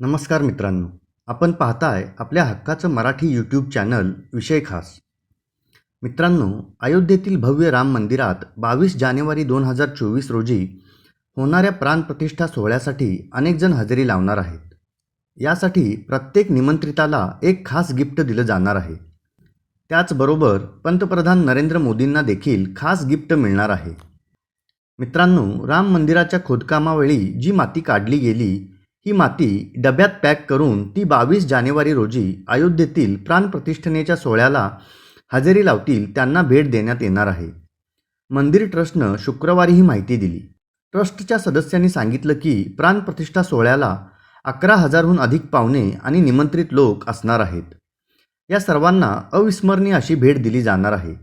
नमस्कार मित्रांनो. आपण पाहताय आपल्या हक्काचं मराठी यूट्यूब चॅनल विषय खास. मित्रांनो अयोध्येतील भव्य राम मंदिरात बावीस जानेवारी दोन हजार चोवीस रोजी होणाऱ्या प्राणप्रतिष्ठा सोहळ्यासाठी अनेकजण हजेरी लावणार आहेत. यासाठी प्रत्येक निमंत्रिताला एक खास गिफ्ट दिलं जाणार आहे. त्याचबरोबर पंतप्रधान नरेंद्र मोदींना देखील खास गिफ्ट मिळणार आहे. मित्रांनो राम मंदिराच्या खोदकामावेळी जी माती काढली गेली ही माती डब्यात पॅक करून ती बावीस जानेवारी रोजी अयोध्येतील प्राणप्रतिष्ठनेच्या सोहळ्याला हजेरी लावतील त्यांना भेट देण्यात येणार आहे. मंदिर ट्रस्टनं शुक्रवारी ही माहिती दिली. ट्रस्टच्या सदस्यांनी सांगितलं की प्राणप्रतिष्ठा सोहळ्याला अकरा हजारहून अधिक पाहुणे आणि निमंत्रित लोक असणार आहेत. या सर्वांना अविस्मरणीय अशी भेट दिली जाणार आहे.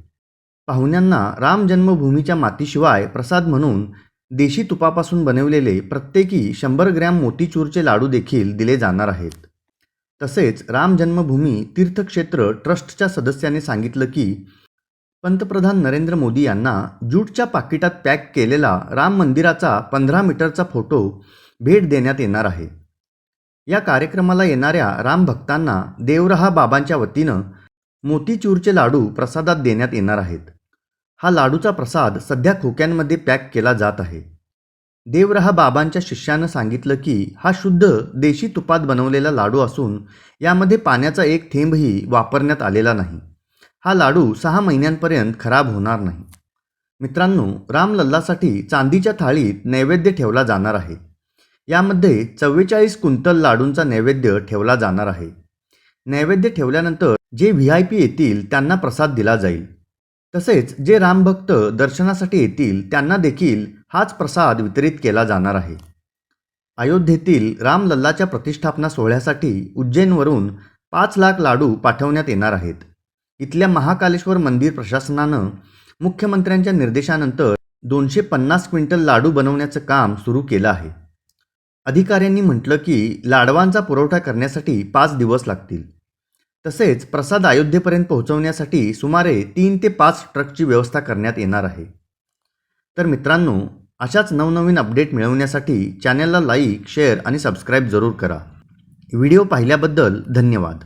पाहुण्यांना राम जन्मभूमीच्या मातीशिवाय प्रसाद म्हणून देशी तुपापासून बनवलेले प्रत्येकी शंभर ग्रॅम मोतीचूरचे लाडू देखील दिले जाणार आहेत. तसेच राम जन्मभूमी तीर्थक्षेत्र ट्रस्टच्या सदस्याने सांगितलं की पंतप्रधान नरेंद्र मोदी यांना ज्यूटच्या पाकिटात पॅक केलेला राम मंदिराचा पंधरा मीटरचा फोटो भेट देण्यात येणार आहे. या कार्यक्रमाला येणाऱ्या राम भक्तांना देवरहा बाबांच्या वतीनं मोतीचूरचे लाडू प्रसादात देण्यात येणार आहेत. हा लाडूचा प्रसाद सध्या खोक्यांमध्ये पॅक केला जात आहे. देवरहा बाबांच्या शिष्यानं सांगितलं की हा शुद्ध देशी तुपात बनवलेला लाडू असून यामध्ये पाण्याचा एक थेंबही वापरण्यात आलेला नाही. हा लाडू सहा महिन्यांपर्यंत खराब होणार नाही. मित्रांनो रामलल्लासाठी चांदीच्या थाळीत नैवेद्य ठेवला जाणार आहे. यामध्ये चव्वेचाळीस कुंटल लाडूंचा नैवेद्य ठेवला जाणार आहे. नैवेद्य ठेवल्यानंतर जे व्ही आय पी येतील त्यांना प्रसाद दिला जाईल. तसेच जे रामभक्त दर्शनासाठी येतील त्यांना देखील हाच प्रसाद वितरित केला जाणार आहे. अयोध्येतील रामलल्लाच्या प्रतिष्ठापना सोहळ्यासाठी उज्जैनवरून पाच लाख लाडू पाठवण्यात येणार आहेत. इथल्या महाकालेश्वर मंदिर प्रशासनानं मुख्यमंत्र्यांच्या निर्देशानंतर दोनशे पन्नास क्विंटल लाडू बनवण्याचं काम सुरू केलं आहे. अधिकाऱ्यांनी म्हटलं की लाडवांचा पुरवठा करण्यासाठी पाच दिवस लागतील. तसेच प्रसाद अयोध्येपर्यंत पोहोचवण्यासाठी सुमारे तीन ते पाच ट्रकची व्यवस्था करण्यात येणार आहे. तर मित्रांनो अशाच नवनवीन अपडेट मिळवण्यासाठी चॅनलला लाईक शेअर आणि सबस्क्राईब जरूर करा. व्हिडिओ पाहिल्याबद्दल धन्यवाद.